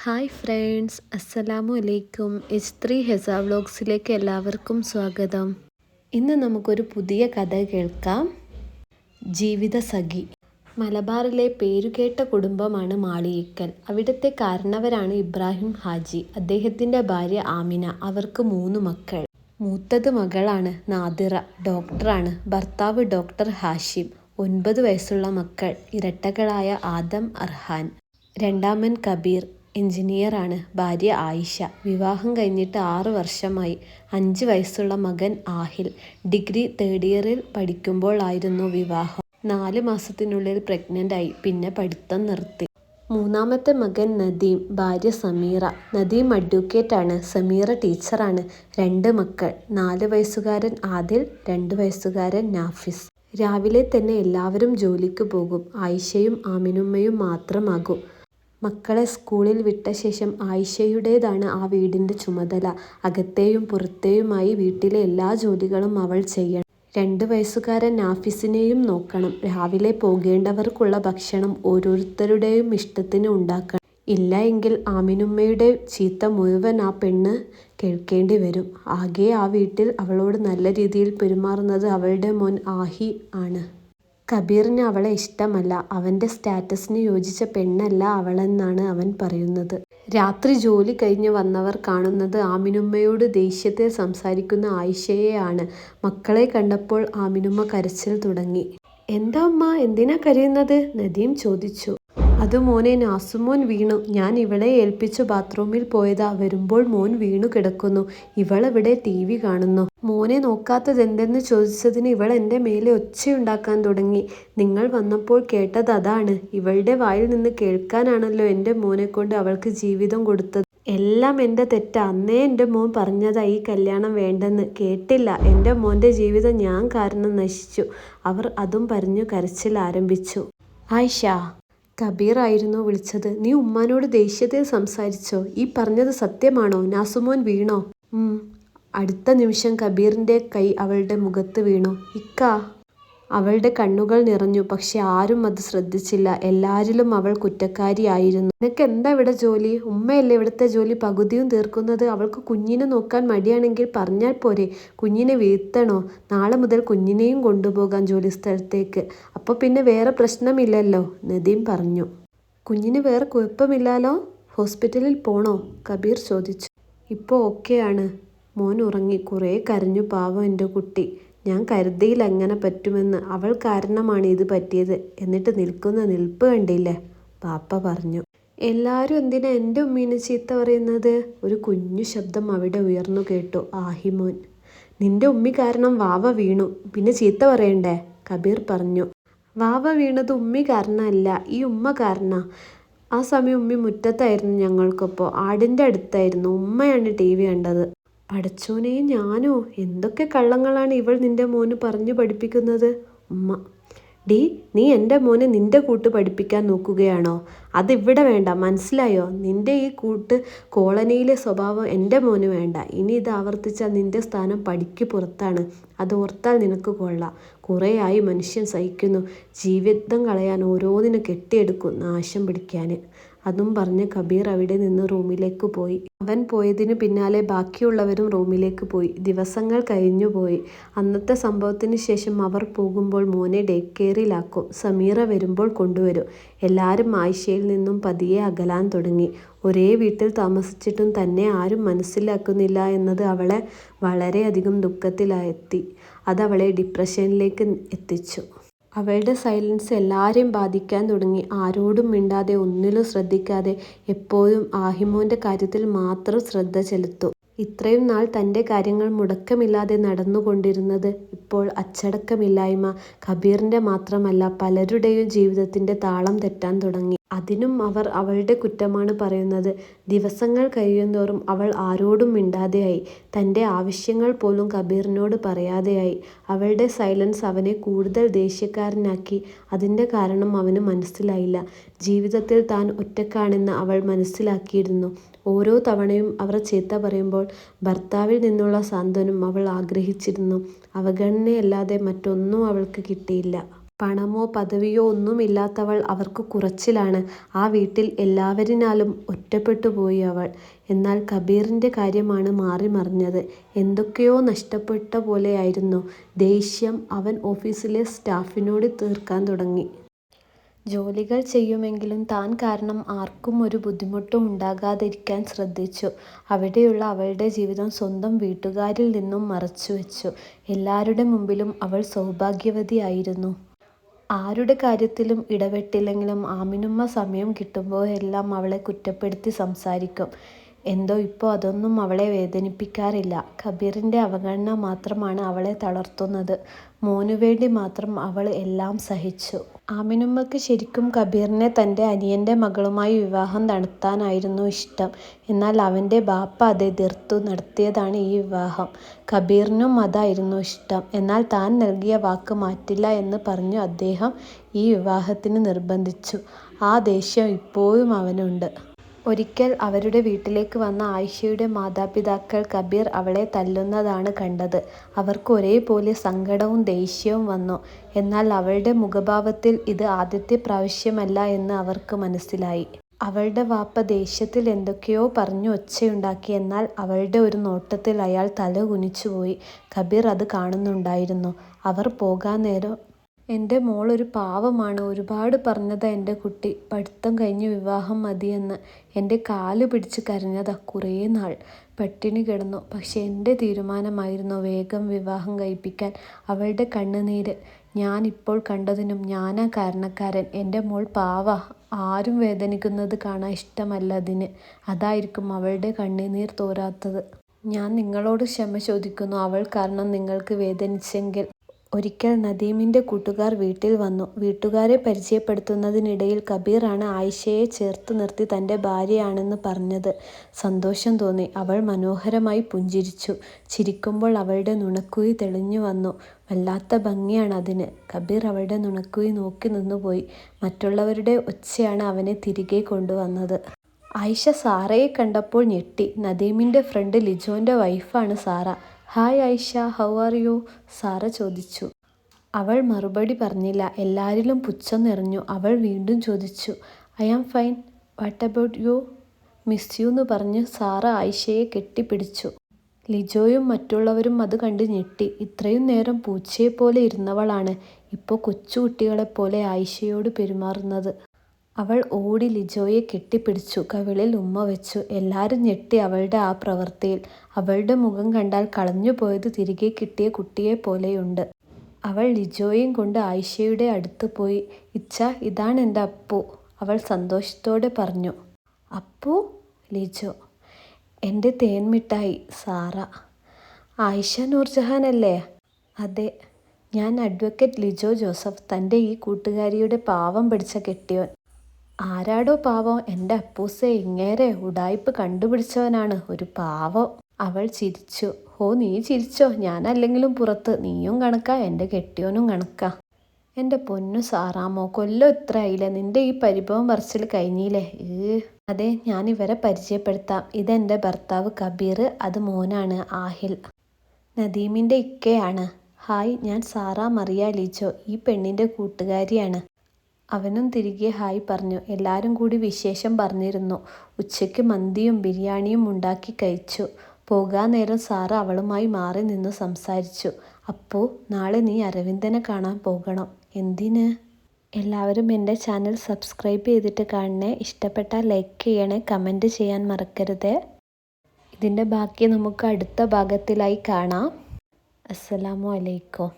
Hi friends അസ്സലാമു അലൈക്കും H three Hesa വ്ളോഗ്സിലേക്ക് എല്ലാവർക്കും സ്വാഗതം. ഇന്ന് നമുക്കൊരു പുതിയ കഥ കേൾക്കാം. ജീവിത സഖി. മലബാറിലെ പേരുകേട്ട കുടുംബമാണ് മാളിയിക്കൽ. അവിടുത്തെ കാരണവരാണ് ഇബ്രാഹിം ഹാജി അദ്ദേഹത്തിന്റെ ഭാര്യ ആമിന അവർക്ക് മൂന്ന് മക്കൾ. മൂത്തത് മകളാണ് നാദിറ ഡോക്ടറാണ് ഭർത്താവ് ഡോക്ടർ ഹാഷിം ഒൻപത് വയസ്സുള്ള മക്കൾ ഇരട്ടകളായ ആദം അർഹാൻ രണ്ടാമൻ കബീർ എഞ്ചിനീയറാണ്. ഭാര്യ ആയിഷ. വിവാഹം കഴിഞ്ഞിട്ട് ആറ് വർഷമായി. അഞ്ച് വയസ്സുള്ള മകൻ ആഹിൽ. ഡിഗ്രി തേർഡ് ഇയറിൽ പഠിക്കുമ്പോഴായിരുന്നു വിവാഹം. നാല് മാസത്തിനുള്ളിൽ പ്രഗ്നന്റായി പിന്നെ പഠിത്തം നിർത്തി. മൂന്നാമത്തെ മകൻ നദീം ഭാര്യ സമീറ. നദീം അഡ്വക്കേറ്റ് ആണ്. സമീറ ടീച്ചറാണ് രണ്ട് മക്കൾ. നാല് വയസ്സുകാരൻ ആദിൽ രണ്ട് വയസ്സുകാരൻ നാഫിസ്. രാവിലെ തന്നെ എല്ലാവരും ജോലിക്ക് പോകും. ആയിഷയും ആമിനുമ്മയും മാത്രമാകും. മക്കളെ സ്കൂളിൽ വിട്ട ശേഷം ആയിഷയുടേതാണ് ആ വീടിന്റെ ചുമതല. അകത്തെയും പുറത്തെയുമായി വീട്ടിലെ എല്ലാ ജോലികളും അവൾ ചെയ്യണം. രണ്ട് വയസ്സുകാരൻ നാഫിസിനെയും നോക്കണം. രാവിലെ പോകേണ്ടവർക്കുള്ള ഭക്ഷണം ഓരോരുത്തരുടെയും ഇഷ്ടത്തിന് ഉണ്ടാക്കണം. ഇല്ല എങ്കിൽ ആമിനുമ്മയുടെ ചീത്ത മുഴുവൻ ആ പെണ്ണ് കേൾക്കേണ്ടി വരും. ആകെ ആ വീട്ടിൽ അവളോട് നല്ല രീതിയിൽ പെരുമാറുന്നത് അവളുടെ മോൻ ആഹി ആണ്. കബീറിന് അവളെ ഇഷ്ടമല്ല. അവന്റെ സ്റ്റാറ്റസിന് യോജിച്ച പെണ്ണല്ല അവളെന്നാണ് അവൻ പറയുന്നത്. രാത്രി ജോലി കഴിഞ്ഞ് വന്നവർ കാണുന്നത് ആമിനുമ്മയോട് ദേഷ്യത്തെ സംസാരിക്കുന്ന ആയിഷയെയാണ്. മക്കളെ കണ്ടപ്പോൾ ആമിനുമ്മ കരച്ചിൽ തുടങ്ങി. എന്താ അമ്മ എന്തിനാ കരയുന്നത്? നദീം ചോദിച്ചു. അത് മോനെ നാസുമോൻ വീണു. ഞാൻ ഇവളെ ഏൽപ്പിച്ചു ബാത്റൂമിൽ പോയതാ. വരുമ്പോൾ മോൻ വീണു കിടക്കുന്നു. ഇവളെവിടെ ടി വി കാണുന്നു. മോനെ നോക്കാത്തത് എന്തെന്ന് ചോദിച്ചതിന് ഇവൾ എന്റെ മേലെ ഒച്ചയുണ്ടാക്കാൻ തുടങ്ങി. നിങ്ങൾ വന്നപ്പോൾ കേട്ടത് അതാണ്. ഇവളുടെ വായിൽ നിന്ന് കേൾക്കാനാണല്ലോ എന്റെ മോനെ കൊണ്ട് അവൾക്ക് ജീവിതം കൊടുത്തത്. എല്ലാം എന്റെ തെറ്റാ. അന്നേ എന്റെ മോൻ പറഞ്ഞതാ ഈ കല്യാണം വേണ്ടെന്ന്. കേട്ടില്ല. എന്റെ മോന്റെ ജീവിതം ഞാൻ കാരണം നശിച്ചു. അവർ അതും പറഞ്ഞു കരച്ചിൽ ആരംഭിച്ചു. ആയിഷ കബീർ ആയിരുന്നു വിളിച്ചത്. നീ ഉമ്മാനോട് ദേഷ്യത്തിൽ സംസാരിച്ചോ? ഈ പറഞ്ഞത് സത്യമാണോ? നാസുമോൻ വീണോ? അടുത്ത നിമിഷം കബീറിന്റെ കൈ അവളുടെ മുഖത്ത് വീണു. ഇക്ക അവളുടെ കണ്ണുകൾ നിറഞ്ഞു. പക്ഷെ ആരും അത് ശ്രദ്ധിച്ചില്ല. എല്ലാരിലും അവൾ കുറ്റക്കാരിയായിരുന്നു നിനക്ക് എന്താ ഇവിടെ ജോലി? ഉമ്മയല്ലേ ഇവിടുത്തെ ജോലി? പകുതിയും തീർക്കുന്നത് അവൾക്ക് കുഞ്ഞിനെ നോക്കാൻ മടിയാണെങ്കിൽ പറഞ്ഞാൽ പോരെ. കുഞ്ഞിനെ വീഴ്ത്തണോ? നാളെ മുതൽ കുഞ്ഞിനെയും കൊണ്ടുപോകാം ജോലി സ്ഥലത്തേക്ക് അപ്പോൾ പിന്നെ വേറെ പ്രശ്നമില്ലല്ലോ? നദീം പറഞ്ഞു. കുഞ്ഞിന് വേറെ കുഴപ്പമില്ലാലോ? ഹോസ്പിറ്റലിൽ പോണോ? കബീർ ചോദിച്ചു. ഇപ്പോൾ ഓക്കെയാണ്. മോൻ ഉറങ്ങി. കുറേ കരഞ്ഞു പാവം എന്റെ കുട്ടി. ഞാൻ കരുതിയില്ല എങ്ങനെ പറ്റുമെന്ന് അവൾ കാരണമാണ് ഇത് പറ്റിയത്. എന്നിട്ട് നിൽക്കുന്ന നിൽപ്പ് കണ്ടില്ലേ? പാപ്പ പറഞ്ഞു. എല്ലാവരും എന്തിനാ എന്റെ ഉമ്മീനെ ചീത്ത പറയുന്നത്? ഒരു കുഞ്ഞു ശബ്ദം അവിടെ ഉയർന്നു കേട്ടു ആഹിമോൻ. നിന്റെ ഉമ്മി കാരണം വാവ വീണു. പിന്നെ ചീത്ത പറയണ്ടേ? കബീർ പറഞ്ഞു. വാവ വീണത് ഉമ്മി കാരണമല്ല ഈ ഉമ്മ കാരണ. ആ സമയം ഉമ്മി മുറ്റത്തായിരുന്നു ഞങ്ങൾക്കൊപ്പോൾ ആടിന്റെ അടുത്തായിരുന്നു ഉമ്മയാണ് ടി വി കണ്ടത്. പടച്ചോനെ ഞാനോ? എന്തൊക്കെ കള്ളങ്ങളാണ് ഇവൾ നിന്റെ മോന് പറഞ്ഞു പഠിപ്പിക്കുന്നത്? ഉമ്മ. ഡി നീ എന്റെ മോനെ നിന്റെ കൂട്ട് പഠിപ്പിക്കാൻ നോക്കുകയാണോ? അതിവിടെ വേണ്ട മനസ്സിലായോ? നിന്റെ ഈ കൂട്ട് കോളനിയിലെ സ്വഭാവം എന്റെ മോന് വേണ്ട. ഇനി ഇത് ആവർത്തിച്ചാൽ നിന്റെ സ്ഥാനം പടിക്ക് പുറത്താണ്. അത് ഓർത്താൽ നിനക്ക് കൊള്ളാം. കുറേയായി മനുഷ്യൻ സഹിക്കുന്നു. ജീവിതം കളയാൻ ഓരോന്നിനും കെട്ടിയെടുക്കും നാശം പിടിക്കാൻ അതും പറഞ്ഞ് കബീർ അവിടെ നിന്ന് റൂമിലേക്ക് പോയി. അവൻ പോയതിനു പിന്നാലെ ബാക്കിയുള്ളവരും റൂമിലേക്ക് പോയി. ദിവസങ്ങൾ കഴിഞ്ഞുപോയി അന്നത്തെ സംഭവത്തിന് ശേഷം അവർ പോകുമ്പോൾ മോനെ ഡേ കെയറിലാക്കും സമീറ വരുമ്പോൾ കൊണ്ടുവരും. എല്ലാവരും ആയിഷയിൽ നിന്നും പതിയെ അകലാൻ തുടങ്ങി. ഒരേ വീട്ടിൽ താമസിച്ചിട്ടും തന്നെ ആരും മനസ്സിലാക്കുന്നില്ല എന്നത് അവളെ വളരെയധികം ദുഃഖത്തിലായെത്തി. അതവളെ ഡിപ്രഷനിലേക്ക് എത്തിച്ചു. അവളുടെ സൈലൻസ് എല്ലാവരെയും ബാധിക്കാൻ തുടങ്ങി. ആരോടും മിണ്ടാതെ ഒന്നിലും ശ്രദ്ധിക്കാതെ എപ്പോഴും ആഹിമോന്റെ കാര്യത്തിൽ മാത്രം ശ്രദ്ധ ചെലുത്തു. ഇത്രയും നാൾ തന്റെ കാര്യങ്ങൾ മുടക്കമില്ലാതെ നടന്നുകൊണ്ടിരുന്നത് ഇപ്പോൾ അച്ചടക്കമില്ലായ്മ കബീറിന്റെ മാത്രമല്ല പലരുടെയും ജീവിതത്തിന്റെ താളം തെറ്റാൻ തുടങ്ങി. അതിനും അവർ അവളുടെ കുറ്റമാണ് പറയുന്നത്. ദിവസങ്ങൾ കഴിയുന്തോറും അവൾ ആരോടും മിണ്ടാതെയായി. തന്റെ ആവശ്യങ്ങൾ പോലും കബീറിനോട് പറയാതെയായി. അവളുടെ സൈലൻസ് അവനെ കൂടുതൽ ദേഷ്യക്കാരനാക്കി. അതിന്റെ കാരണം അവന് മനസ്സിലായില്ല. ജീവിതത്തിൽ താൻ ഒറ്റക്കാണെന്ന് അവൾ മനസ്സിലാക്കിയിരുന്നു. ഓരോ തവണയും അവർ ചീത്ത പറയുമ്പോൾ ഭർത്താവിൽ നിന്നുള്ള സാന്ത്വനം അവൾ ആഗ്രഹിച്ചിരുന്നു. അവഗണനയല്ലാതെ മറ്റൊന്നും അവൾക്ക് കിട്ടിയില്ല. പണമോ പദവിയോ ഒന്നുമില്ലാത്തവൾ അവർക്ക് കുറച്ചിലാണ്. ആ വീട്ടിൽ എല്ലാവരിനാലും ഒറ്റപ്പെട്ടുപോയി അവൾ. എന്നാൽ കബീറിന്റെ കാര്യമാണ് മാറിമറിഞ്ഞത്. എന്തൊക്കെയോ നഷ്ടപ്പെട്ട പോലെയായിരുന്നു. ദേഷ്യം അവൻ ഓഫീസിലെ സ്റ്റാഫിനോട് തീർക്കാൻ തുടങ്ങി. ജോലികൾ ചെയ്യുമെങ്കിലും താൻ കാരണം ആർക്കും ഒരു ബുദ്ധിമുട്ടും ഉണ്ടാകാതിരിക്കാൻ ശ്രദ്ധിച്ചു. അവിടെയുള്ള അവളുടെ ജീവിതം സ്വന്തം വീട്ടുകാരിൽ നിന്നും മറച്ചുവെച്ചു. എല്ലാരുടെ മുമ്പിലും അവൾ സൗഭാഗ്യവതിയായിരുന്നു. ആരുടെ കാര്യത്തിലും ഇടപെട്ടില്ലെങ്കിലും ആമിനുമ്മ സമയം കിട്ടുമ്പോഴെല്ലാം അവളെ കുറ്റപ്പെടുത്തി സംസാരിക്കും. എന്തോ ഇപ്പോൾ അതൊന്നും അവളെ വേദനിപ്പിക്കാറില്ല. കബീറിന്റെ അവഗണന മാത്രമാണ് അവളെ തളർത്തുന്നത്. മോനുവേണ്ടി മാത്രം അവൾ എല്ലാം സഹിച്ചു. ആമിനുമ്മക്ക് ശരിക്കും കബീറിനെ തന്റെ അനിയന്റെ മകളുമായി വിവാഹം നടത്താനായിരുന്നു ഇഷ്ടം. എന്നാൽ അവന്റെ ബാപ്പ അത് എതിർത്തു നടത്തിയതാണ് ഈ വിവാഹം. കബീറിനും അതായിരുന്നു ഇഷ്ടം. എന്നാൽ താൻ നൽകിയ വാക്ക് മാറ്റില്ല എന്ന് പറഞ്ഞു അദ്ദേഹം ഈ വിവാഹത്തിന് നിർബന്ധിച്ചു. ആ ദേഷ്യം ഇപ്പോഴും അവനുണ്ട്. ഒരിക്കൽ അവരുടെ വീട്ടിലേക്ക് വന്ന ആയിഷയുടെ മാതാപിതാക്കൾ കബീർ അവളെ തല്ലുന്നതാണ് കണ്ടത്. അവർക്ക് ഒരേപോലെ സങ്കടവും ദേഷ്യവും വന്നു. എന്നാൽ അവളുടെ മുഖഭാവത്തിൽ ഇത് ആദ്യത്തെ പ്രാവശ്യമല്ല എന്ന് അവർക്ക് മനസ്സിലായി. അവളുടെ വാപ്പ ദേഷ്യത്തിൽ എന്തൊക്കെയോ പറഞ്ഞു ഒച്ചയുണ്ടാക്കി. എന്നാൽ അവളുടെ ഒരു നോട്ടത്തിൽ അയാൾ തല കുനിച്ചുപോയി കബീർ അത് കാണുന്നുണ്ടായിരുന്നു. അവർ പോകാൻ നേരം എന്റെ മോളൊരു പാവമാണ്. ഒരുപാട് പറഞ്ഞതാ എന്റെ കുട്ടി. പഠിത്തം കഴിഞ്ഞ് വിവാഹം മതിയെന്ന്. എന്റെ കാൽ പിടിച്ച് കരഞ്ഞതാ കുറേ നാൾ. പട്ടിണി കിടന്നു. പക്ഷേ എന്റെ തീരുമാനമായിരുന്നു വേഗം വിവാഹം കഴിപ്പിക്കാൻ. അവളുടെ കണ്ണുനീര് ഞാൻ ഇപ്പോൾ കണ്ടതിനും ഞാനാ കാരണക്കാരൻ. എന്റെ മോൾ പാവ ആരും വേദനിക്കുന്നത് കാണാൻ ഇഷ്ടമല്ല അതിന് അതായിരിക്കും അവളുടെ കണ്ണുനീർ തോരാത്തത്. ഞാൻ നിങ്ങളോട് ക്ഷമ ചോദിക്കുന്നു അവൾ കാരണം നിങ്ങൾക്ക് വേദനിച്ചെങ്കിൽ. ഒരിക്കൽ നദീമിന്റെ കൂട്ടുകാർ വീട്ടിൽ വന്നു. വീട്ടുകാരെ പരിചയപ്പെടുത്തുന്നതിനിടയിൽ കബീറാണ് ആയിഷയെ ചേർത്ത് നിർത്തി തന്റെ ഭാര്യയാണെന്ന് പറഞ്ഞത്. സന്തോഷം തോന്നി. അവൾ മനോഹരമായി പുഞ്ചിരിച്ചു. ചിരിക്കുമ്പോൾ അവളുടെ നുണക്കുഴി തെളിഞ്ഞു വന്നു. വല്ലാത്ത ഭംഗിയാണ് അതിന്. കബീർ അവളുടെ നുണക്കുഴി നോക്കി നിന്നുപോയി. മറ്റുള്ളവരുടെ ഒച്ചയാണ് അവനെ തിരികെ കൊണ്ടുവന്നത്. ആയിഷ സാറയെ കണ്ടപ്പോൾ ഞെട്ടി. നദീമിന്റെ ഫ്രണ്ട് ലിജോന്റെ വൈഫാണ് Sara. Hi Aisha how are you Sara ചോദിച്ചു. അവൾ മറുപടി പറഞ്ഞില്ല. എല്ലാരിലും പുച്ഛം നിറഞ്ഞു. അവൾ വീണ്ടും ചോദിച്ചു I am fine what about you miss you എന്ന് പറഞ്ഞ് സാറ ആയിഷയെ കെട്ടിപ്പിടിച്ചു. ലിജോയും മറ്റുള്ളവരും അത് കണ്ട് ഞെട്ടി. ഇത്രയും നേരം പൂച്ചയെപ്പോലെ ഇരുന്നവളാണ് ഇപ്പോൾ കൊച്ചുകുട്ടികളെപ്പോലെ ആയിഷയോട് പെരുമാറുന്നത്. അവൾ ഓടി ലിജോയെ കെട്ടിപ്പിടിച്ചു. കവിളിൽ ഉമ്മ വെച്ചു. എല്ലാരും ഞെട്ടി അവളുടെ ആ പ്രവൃത്തിയിൽ. അവളുടെ മുഖം കണ്ടാൽ കളഞ്ഞുപോയത് തിരികെ കിട്ടിയ കുട്ടിയെ പോലെയുണ്ട് അവൾ ലിജോയെയും കൊണ്ട് ആയിഷയുടെ അടുത്ത് പോയി. ഇച്ച ഇതാണ് എന്റെ അപ്പു അവൾ സന്തോഷത്തോടെ പറഞ്ഞു. അപ്പു ലിജോ എന്റെ തേൻമിഠായി സാറ ആയിഷ നൂർജഹാൻ അല്ലേ അതെ ഞാൻ അഡ്വക്കേറ്റ് ലിജോ ജോസഫ് തന്റെ ഈ കൂട്ടുകാരിയുടെ പാവം പിടിച്ച കെട്ടിയോൻ. ആരാടോ പാവം എന്റെ അപ്പൂസെ ഇങ്ങേരെ ഉടായ്പ് കണ്ടുപിടിച്ചവനാണ് ഒരു പാവം. അവൾ ചിരിച്ചു. ഓ നീ ചിരിച്ചോ ഞാനല്ലെങ്കിലും പുറത്ത്. നീയും കണക്കാ എന്റെ കെട്ടിയോനും കണക്കാ. എന്റെ പൊന്നു സാറാമോ കൊല്ലം ആയില്ല നിന്റെ ഈ പരിഭവം പറിച്ചിൽ കഴിഞ്ഞില്ലേ ഏ അതെ ഞാൻ ഇവരെ പരിചയപ്പെടുത്താം. ഇതെന്റെ ഭർത്താവ് കബീർ അത് മോനാണ് ആഹിൽ. നദീമിന്റെ ഇക്കയാണ്. ഹായ് ഞാൻ സാറ മറിയ ഈ പെണ്ണിന്റെ കൂട്ടുകാരിയാണ്. അവനും തിരികെ ഹായ് പറഞ്ഞു. എല്ലാവരും കൂടി വിശേഷം പറഞ്ഞിരുന്നു. ഉച്ചയ്ക്ക് മന്തിയും ബിരിയാണിയും ഉണ്ടാക്കി കഴിച്ചു. പോകാൻ നേരം സാറ് അവളുമായി മാറി നിന്ന് സംസാരിച്ചു. അപ്പോൾ നാളെ നീ അരവിന്ദനെ കാണാൻ പോകണം. എന്തിന്? എല്ലാവരും എന്റെ ചാനൽ സബ്സ്ക്രൈബ് ചെയ്തിട്ട് കാണണേ. ഇഷ്ടപ്പെട്ടാൽ ലൈക്ക് ചെയ്യണേ കമന്റ് ചെയ്യാൻ മറക്കരുത് ഇതിന്റെ ബാക്കി നമുക്ക് അടുത്ത ഭാഗത്തിലായി കാണാം. അസ്സലാമു അലൈക്കും.